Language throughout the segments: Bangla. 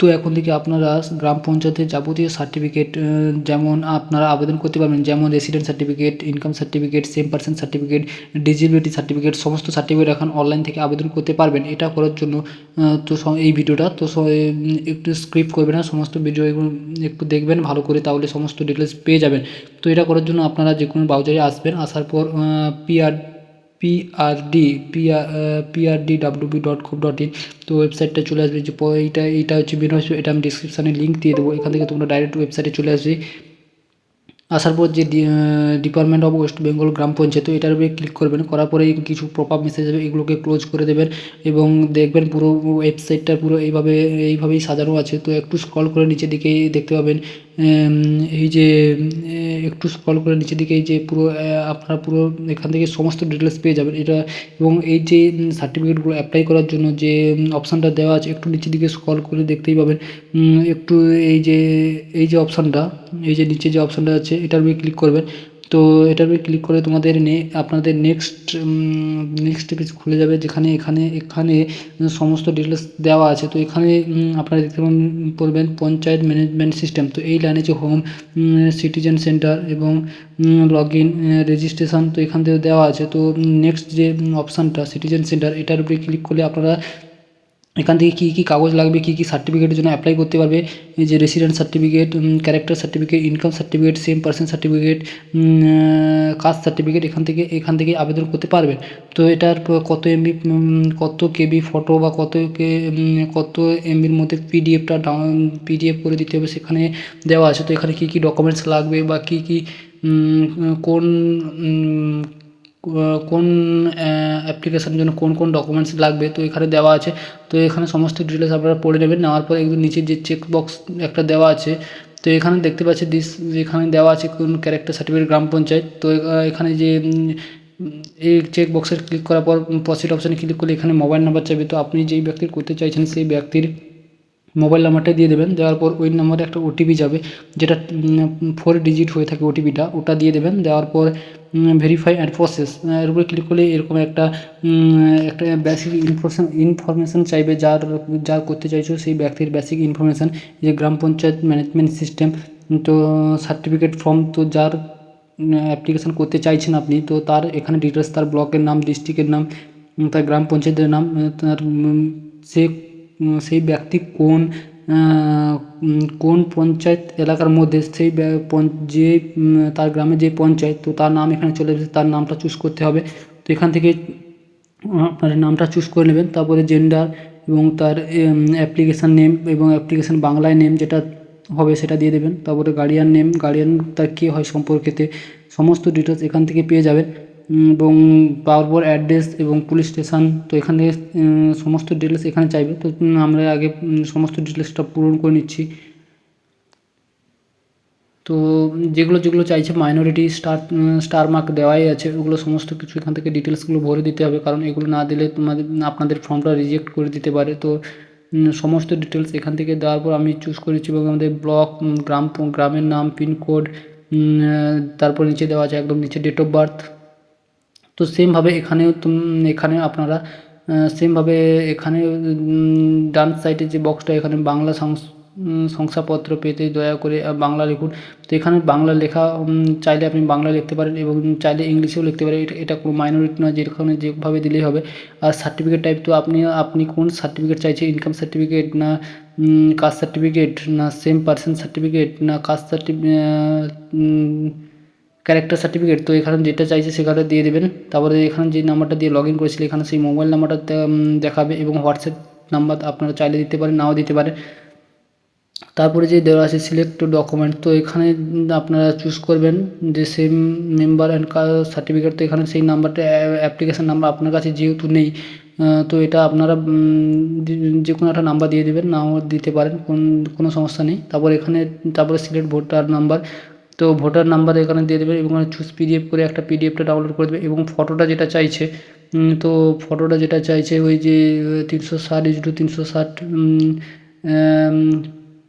তো এখন থেকে আপনারা গ্রাম পঞ্চায়েতের যাবতীয় সার্টিফিকেট যেমন আপনারা আবেদন করতে পারবেন, যেমন resident certificate income certificate same person certificate disability certificate সমস্ত সার্টিফিকেট এখন অনলাইন থেকে আবেদন করতে পারবেন। এটা করার জন্য তো এই ভিডিওটা, তো একটু স্ক্রিপ্ট করবেন না, সমস্ত ভিডিও একটু দেখবেন ভালো করে, তাহলে সমস্ত ডিটেলস পেয়ে যাবেন। তো এটা করার জন্য আপনারা যে কোনো ব্রাউজারে আসবেন, আসার পর PR PRD PR PRD WB dot com dot in তো ওয়েবসাইটটা চলে আসবে। যে এটা এটা হচ্ছে বিনয় এটা আমি ডিসক্রিপশানে লিঙ্ক দিয়ে দেবো। এখান থেকে তোমরা ডাইরেক্ট ওয়েবসাইটে চলে আসবে। আসার পর যে ডিপার্টমেন্ট অফ ওয়েস্ট বেঙ্গল গ্রাম পঞ্চায়েত তো এটার উপরে ক্লিক করবেন, করার পরে কিছু প্রপার মেসেজ হবে এগুলোকে ক্লোজ করে দেবেন এবং দেখবেন পুরো ওয়েবসাইটটা পুরো এইভাবে, এইভাবেই সাজানো আছে। তো একটু স্ক্রল করে নিচের দিকে দেখতে পাবেন এই যে একটু স্ক্রল করে নিচের দিকে এই যে পুরো আপনারা পুরো এখান থেকে সমস্ত ডিটেলস পেয়ে যাবেন। এটা এবং এই যে সার্টিফিকেটগুলো অ্যাপ্লাই করার জন্য যে অপশানটা দেওয়া আছে, একটু নিচের দিকে স্ক্রল করে দেখতেই পাবেন। একটু এই যে এই যে অপশানটা এই যে নিচে যে অপশানটা আছে এটার উপরে ক্লিক করবেন। তো এটার উপরে ক্লিক করে তোমাদের নে, আপনাদের নেক্সট নেক্সট পেজ খুলে যাবে যেখানে, এখানে এখানে সমস্ত ডিটেলস দেওয়া আছে। তো এখানে আপনারা দেখতে পাবেন পড়বেন পঞ্চায়েত ম্যানেজমেন্ট সিস্টেম তো এই লাইনে যে হোম সিটিজেন সেন্টার এবং লগ ইন রেজিস্ট্রেশন তো এখান থেকে দেওয়া আছে। তো নেক্সট যে অপশানটা সিটিজেন সেন্টার এটার উপরে ক্লিক করলে আপনারা এখান থেকে কী কী কাগজ লাগবে, কী কী সার্টিফিকেটের জন্য অ্যাপ্লাই করতে পারবে? যে resident certificate character certificate income certificate same person certificate caste certificate এখান থেকে এখান থেকে আবেদন করতে পারবেন তো এটার কত এমবি কত কেবি ফটো বা কত কে কত এমবির মধ্যে পিডিএফটা ডাউন পিডিএফ করে দিতে হবে সেখানে দেওয়া আছে। তো এখানে কী কী ডকুমেন্টস লাগবে বা কী কী কোন কোন অ্যাপ্লিকেশনের জন্য কোন কোন ডকুমেন্টস লাগবে, তো এখানে দেওয়া আছে। তো এখানে সমস্ত ডিটেলস আপনারা পড়ে নেবেন, নেওয়ার পর একদম নিচে যে চেক বক্স একটা দেওয়া আছে, তো এখানে দেখতে পাচ্ছি দিস যেখানে দেওয়া আছে কোন ক্যারেক্টার সার্টিফিকেট গ্রাম পঞ্চায়েত। তো এখানে যে এই চেক বক্সে ক্লিক করার পর প্রসিড অপশানে ক্লিক করলে এখানে মোবাইল নাম্বার চাইবে। তো আপনি যেই ব্যক্তির করতে চাইছেন, সেই ব্যক্তির মোবাইল নাম্বারটা দিয়ে দেবেন, দেওয়ার পর ওই নাম্বারে একটা ওটিপি যাবে, যেটা ফোর ডিজিট হয়ে থাকে ওটিপিটা ওটা দিয়ে দেবেন, দেওয়ার পর ভেরিফাই অ্যান্ড প্রসেস এর উপরে ক্লিক করলে এরকম একটা একটা বেসিক ইনফরমেশন ইনফরমেশান চাইবে যার যার করতে চাইছো, সেই ব্যক্তির বেসিক ইনফরমেশান যে গ্রাম পঞ্চায়েত ম্যানেজমেন্ট সিস্টেম তো সার্টিফিকেট ফর্ম তো যার অ্যাপ্লিকেশন করতে চাইছেন আপনি, তো তার এখানে ডিটেলস তার ব্লকের নাম ডিস্ট্রিক্টের নাম তার গ্রাম পঞ্চায়েতের নাম, তার সে সেই ব্যক্তি কোন কোন পঞ্চায়েত এলাকার মধ্যে সেই যে তার গ্রামে যে পঞ্চায়েত, তো তার নাম এখানে চলে এসেছে, তার নামটা চুজ করতে হবে। তো এখান থেকে আপনার নামটা চুজ করে নেবেন। তারপরে জেন্ডার এবং তার অ্যাপ্লিকেশান নেম এবং অ্যাপ্লিকেশান বাংলায় নেম যেটা হবে সেটা দিয়ে দেবেন। তারপরে গার্ডিয়ান নেম গার্ডিয়ান তার কী হয় সম্পর্কেতে, সমস্ত ডিটেলস এখান থেকে পেয়ে যাবেন। এবং তারপর অ্যাড্রেস এবং পুলিশ স্টেশন তো এখানে সমস্ত ডিটেলস এখানে চাইবে। তো আমরা আগে সমস্ত ডিটেলসটা পূরণ করে নিচ্ছি। তো, যেগুলো যেগুলো চাইছে মাইনরিটি স্টার স্টার মার্ক দেওয়াই আছে, ওগুলো সমস্ত কিছু এখান থেকে ডিটেলসগুলো ভরে দিতে হবে, কারণ এগুলো না দিলে তোমাদের, আপনাদের ফর্মটা রিজেক্ট করে দিতে পারে। তো সমস্ত ডিটেলস এখান থেকে দেওয়ার পর আমি চুজ করেছি এবং আমাদের ব্লক গ্রাম, গ্রামের নাম পিনকোড তারপর নিচে দেওয়া আছে, একদম নিচে ডেট অফ বার্থ তো সেমভাবে এখানেও এখানে আপনারা সেমভাবে এখানে ডান সাইডে যে বক্সটা এখানে বাংলা শংসাপত্র পেতে দয়া করে বাংলা লিখুন। তো এখানে বাংলা লেখা চাইলে আপনি বাংলা লিখতে পারেন এবং চাইলে ইংলিশেও লিখতে পারেন। এটা এটা কোনো মাইনরিটি নয়, যেখানে যেভাবে দিলেই হবে। আর সার্টিফিকেট টাইপ তো আপনি আপনি কোন সার্টিফিকেট চাইছেন? ইনকাম সার্টিফিকেট না কাস্ট সার্টিফিকেট না সেম পার্সন সার্টিফিকেট না কাস্ট সার্টিফিকেট ক্যারেক্টার সার্টিফিকেট তো এখানে যেটা চাইছে সেখানে দিয়ে দেবেন। তারপরে এখানে যে নাম্বারটা দিয়ে লগ ইন করেছিল, এখানে সেই মোবাইল নাম্বারটা দেখাবে এবং হোয়াটসঅ্যাপ নাম্বার আপনারা চাইলে দিতে পারেন, নাও দিতে পারেন। তারপরে যে দেওয়া আছে সিলেক্ট ডকুমেন্ট তো এখানে আপনারা চুজ করবেন যে সেম মেম্বার অ্যান্ড সার্টিফিকেট তো এখানে সেই নাম্বারটা অ্যাপ্লিকেশান নাম্বার আপনার কাছে যেহেতু নেই তো এটা আপনারা যে- কোনো একটা নাম্বার দিয়ে দেবেন, নাও দিতে পারেন, কোন, কোনো সমস্যা নেই। তারপর এখানে, তারপরে সিলেক্ট ভোটার নাম্বার তো ভোটার নাম্বার এখানে দিয়ে দেবে এবং চুজ পিডিএফ করে একটা পিডিএফটা ডাউনলোড করে দেবে এবং ফটোটা যেটা চাইছে তো ফটোটা যেটা চাইছে ওই যে তিনশো ষাট ইস টু তিনশো ষাট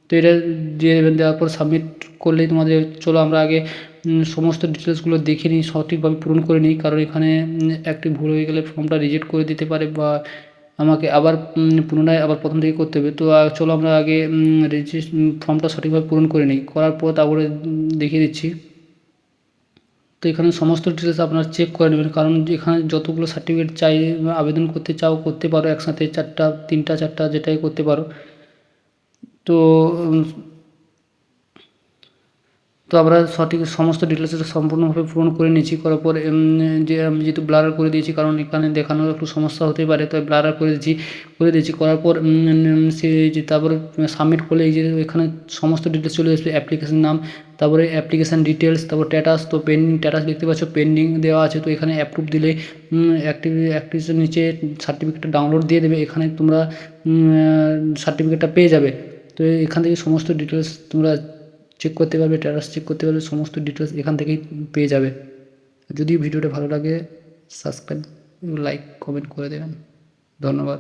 তো এটা দিয়ে দেবেন, দেওয়ার পর সাবমিট করলেই তোমাদের চলো আমরা আগে সমস্ত ডিটেলসগুলো দেখে নিই, সঠিকভাবে পূরণ করে নিই, কারণ এখানে একটি ভুল হয়ে গেলে ফর্মটা রিজেক্ট করে দিতে পারে বা আমাকে আবার পুনরায় আবার প্রথম থেকে করতে হবে। তো চলো আমরা আগে রেজিস্ট্রেশন ফর্মটা সঠিকভাবে পূরণ করে নিই। করার পর তারপরে দেখিয়ে দিচ্ছি। তো এখানে সমস্ত ডিটেলস আপনারা চেক করে নেবেন। কারণ এখানে যতগুলো সার্টিফিকেট চাই, আবেদন করতে চাও, করতে পারো একসাথে, চারটা, তিনটা, চারটা যেটাই করতে পারো। তো তো আমরা সঠিক সমস্ত ডিটেলস সম্পূর্ণভাবে পূরণ করে নিয়েছি, করার পর যে, আমি যেহেতু ব্লারার করে দিয়েছি, কারণ এখানে দেখানোর একটু সমস্যা হতে পারে তো ব্লারার করে দিয়েছি করে দিয়েছি, করার পর সে যে তারপরে সাবমিট করলে এই যে এখানে সমস্ত ডিটেলস চলে আসবে অ্যাপ্লিকেশন নাম, তারপরে অ্যাপ্লিকেশান ডিটেলস তারপর স্ট্যাটাস তো পেন্ডিং স্ট্যাটাস দেখতে পাচ্ছ পেন্ডিং দেওয়া আছে, তো এখানে অ্যাপ্রুভ দিলে অ্যাক্টিভ অ্যাক্টিভেশন নিচে সার্টিফিকেটটা ডাউনলোড দিয়ে দেবে, এখানে তোমরা সার্টিফিকেটটা পেয়ে যাবে, তো এখান থেকে সমস্ত ডিটেলস তোমরা চেক করতে পারবে ট্যারাস চেক করতে পারবে, সমস্ত ডিটেলস এখান থেকেই পেয়ে যাবে। যদি ভিডিওটা ভালো লাগে সাবস্ক্রাইব লাইক কমেন্ট করে দেবেন। ধন্যবাদ।